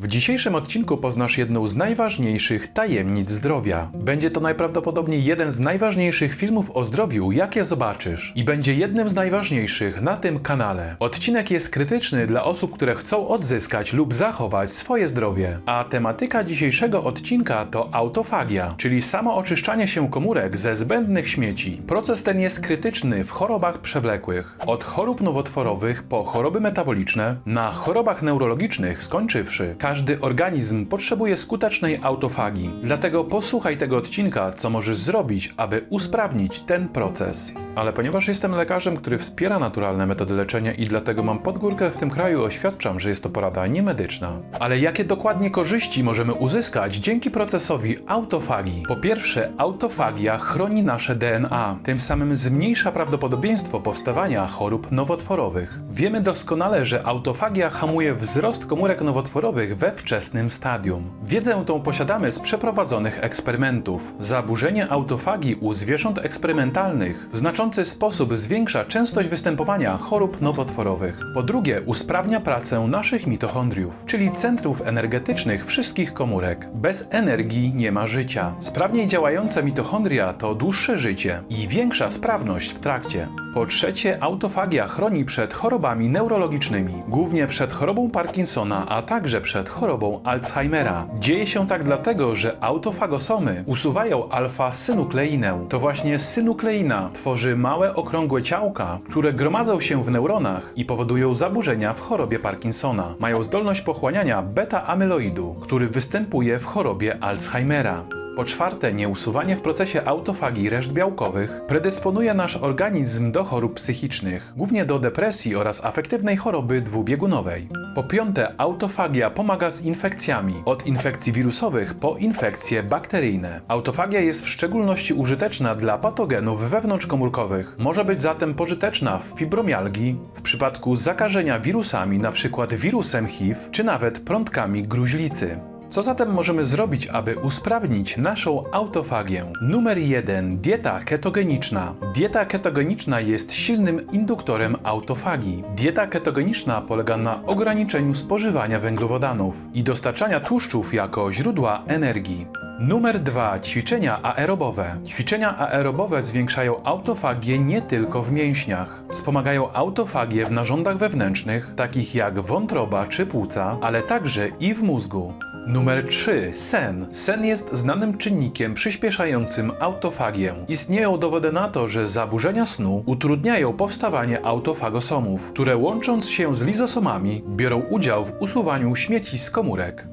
W dzisiejszym odcinku poznasz jedną z najważniejszych tajemnic zdrowia. Będzie to najprawdopodobniej jeden z najważniejszych filmów o zdrowiu, jakie zobaczysz. I będzie jednym z najważniejszych na tym kanale. Odcinek jest krytyczny dla osób, które chcą odzyskać lub zachować swoje zdrowie. A tematyka dzisiejszego odcinka to autofagia, czyli samo oczyszczanie się komórek ze zbędnych śmieci. Proces ten jest krytyczny w chorobach przewlekłych. Od chorób nowotworowych po choroby metaboliczne, na chorobach neurologicznych skończywszy. Każdy organizm potrzebuje skutecznej autofagii. Dlatego posłuchaj tego odcinka, co możesz zrobić, aby usprawnić ten proces. Ale ponieważ jestem lekarzem, który wspiera naturalne metody leczenia i dlatego mam podgórkę w tym kraju, oświadczam, że jest to porada niemedyczna. Ale jakie dokładnie korzyści możemy uzyskać dzięki procesowi autofagii? Po pierwsze, autofagia chroni nasze DNA, tym samym zmniejsza prawdopodobieństwo powstawania chorób nowotworowych. Wiemy doskonale, że autofagia hamuje wzrost komórek nowotworowych we wczesnym stadium. Wiedzę tą posiadamy z przeprowadzonych eksperymentów. Zaburzenie autofagii u zwierząt eksperymentalnych w znaczący sposób zwiększa częstość występowania chorób nowotworowych. Po drugie, usprawnia pracę naszych mitochondriów, czyli centrów energetycznych wszystkich komórek. Bez energii nie ma życia. Sprawniej działające mitochondria to dłuższe życie i większa sprawność w trakcie. Po trzecie, autofagia chroni przed chorobami neurologicznymi, głównie przed chorobą Parkinsona, a także przed chorobą Alzheimera. Dzieje się tak dlatego, że autofagosomy usuwają alfa-synukleinę. To właśnie synukleina tworzy małe okrągłe ciałka, które gromadzą się w neuronach i powodują zaburzenia w chorobie Parkinsona. Mają zdolność pochłaniania beta-amyloidu, który występuje w chorobie Alzheimera. Po czwarte, nieusuwanie w procesie autofagii reszt białkowych predysponuje nasz organizm do chorób psychicznych, głównie do depresji oraz afektywnej choroby dwubiegunowej. Po piąte, autofagia pomaga z infekcjami, od infekcji wirusowych po infekcje bakteryjne. Autofagia jest w szczególności użyteczna dla patogenów wewnątrzkomórkowych. Może być zatem pożyteczna w fibromialgii, w przypadku zakażenia wirusami, np. wirusem HIV, czy nawet prądkami gruźlicy. Co zatem możemy zrobić, aby usprawnić naszą autofagię? Numer 1. Dieta ketogeniczna. Dieta ketogeniczna jest silnym induktorem autofagii. Dieta ketogeniczna polega na ograniczeniu spożywania węglowodanów i dostarczania tłuszczów jako źródła energii. Numer 2. Ćwiczenia aerobowe. Ćwiczenia aerobowe zwiększają autofagię nie tylko w mięśniach. Wspomagają autofagię w narządach wewnętrznych, takich jak wątroba czy płuca, ale także i w mózgu. Numer 3. Sen. Sen jest znanym czynnikiem przyspieszającym autofagię. Istnieją dowody na to, że zaburzenia snu utrudniają powstawanie autofagosomów, które łącząc się z lizosomami biorą udział w usuwaniu śmieci z komórek.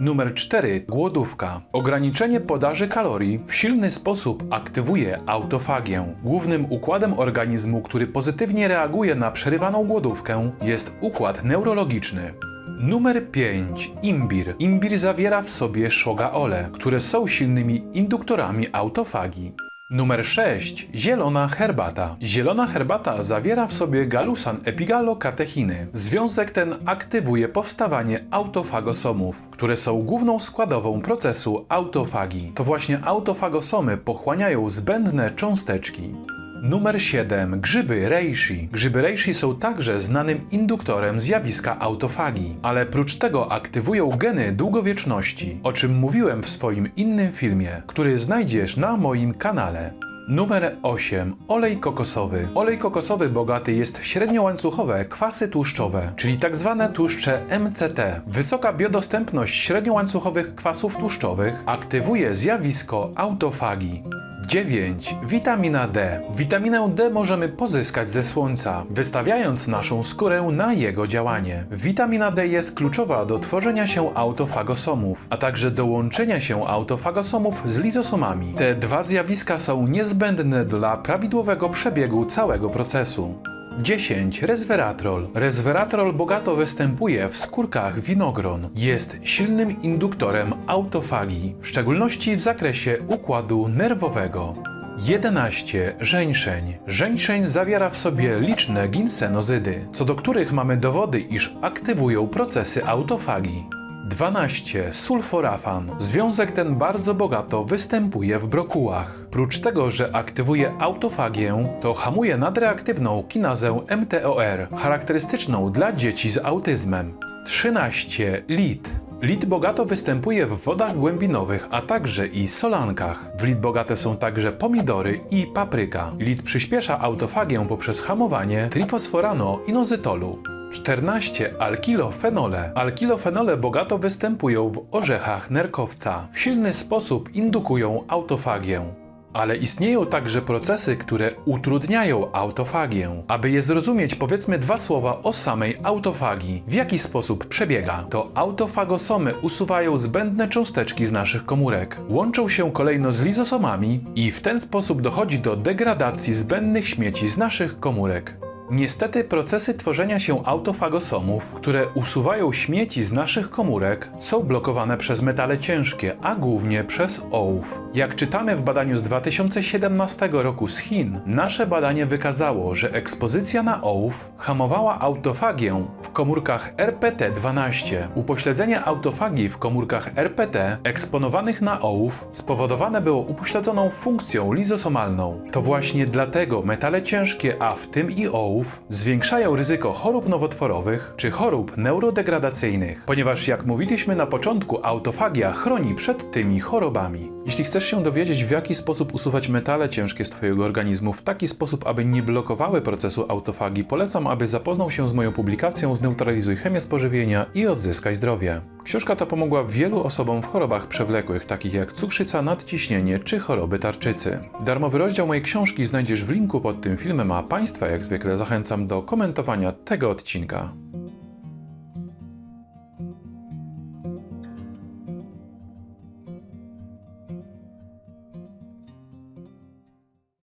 Numer 4. Głodówka. Ograniczenie podaży kalorii w silny sposób aktywuje autofagię. Głównym układem organizmu, który pozytywnie reaguje na przerywaną głodówkę, jest układ neurologiczny. Numer 5. Imbir. Imbir zawiera w sobie szogaole, które są silnymi induktorami autofagii. Numer 6. Zielona herbata. Zielona herbata zawiera w sobie galusan epigallokatechiny. Związek ten aktywuje powstawanie autofagosomów, które są główną składową procesu autofagii. To właśnie autofagosomy pochłaniają zbędne cząsteczki. Numer 7. Grzyby reishi. Grzyby reishi są także znanym induktorem zjawiska autofagii, ale prócz tego aktywują geny długowieczności, o czym mówiłem w swoim innym filmie, który znajdziesz na moim kanale. Numer 8. Olej kokosowy. Olej kokosowy bogaty jest w średniołańcuchowe kwasy tłuszczowe, czyli tak zwane tłuszcze MCT. Wysoka biodostępność średniołańcuchowych kwasów tłuszczowych aktywuje zjawisko autofagii. 9. Witamina D. Witaminę D możemy pozyskać ze słońca, wystawiając naszą skórę na jego działanie. Witamina D jest kluczowa do tworzenia się autofagosomów, a także do łączenia się autofagosomów z lizosomami. Te dwa zjawiska są niezbędne dla prawidłowego przebiegu całego procesu. 10. Resveratrol. Resveratrol bogato występuje w skórkach winogron. Jest silnym induktorem autofagii, w szczególności w zakresie układu nerwowego. 11. Żeńszeń. Żeńszeń zawiera w sobie liczne ginsenozydy, co do których mamy dowody, iż aktywują procesy autofagii. 12. Sulforafan. Związek ten bardzo bogato występuje w brokułach. Prócz tego, że aktywuje autofagię, to hamuje nadreaktywną kinazę MTOR, charakterystyczną dla dzieci z autyzmem. 13. Lit. Lit bogato występuje w wodach głębinowych, a także i solankach. W lit bogate są także pomidory i papryka. Lit przyspiesza autofagię poprzez hamowanie trifosforano-inozytolu. 14. Alkilofenole. Alkilofenole bogato występują w orzechach nerkowca. W silny sposób indukują autofagię. Ale istnieją także procesy, które utrudniają autofagię. Aby je zrozumieć, powiedzmy dwa słowa o samej autofagii. W jaki sposób przebiega? To autofagosomy usuwają zbędne cząsteczki z naszych komórek. Łączą się kolejno z lizosomami i w ten sposób dochodzi do degradacji zbędnych śmieci z naszych komórek. Niestety procesy tworzenia się autofagosomów, które usuwają śmieci z naszych komórek, są blokowane przez metale ciężkie, a głównie przez ołów. Jak czytamy w badaniu z 2017 roku z Chin, nasze badanie wykazało, że ekspozycja na ołów hamowała autofagię w komórkach RPT-12. Upośledzenie autofagii w komórkach RPT eksponowanych na ołów spowodowane było upośledzoną funkcją lizosomalną. To właśnie dlatego metale ciężkie, a w tym i ołów, zwiększają ryzyko chorób nowotworowych czy chorób neurodegradacyjnych, ponieważ jak mówiliśmy na początku, autofagia chroni przed tymi chorobami. Jeśli chcesz się dowiedzieć, w jaki sposób usuwać metale ciężkie z Twojego organizmu w taki sposób, aby nie blokowały procesu autofagii, polecam, aby zapoznał się z moją publikacją Zneutralizuj chemię spożywienia i odzyskaj zdrowie. Książka ta pomogła wielu osobom w chorobach przewlekłych, takich jak cukrzyca, nadciśnienie czy choroby tarczycy. Darmowy rozdział mojej książki znajdziesz w linku pod tym filmem, a Państwa jak zwykle zachęcam do komentowania tego odcinka.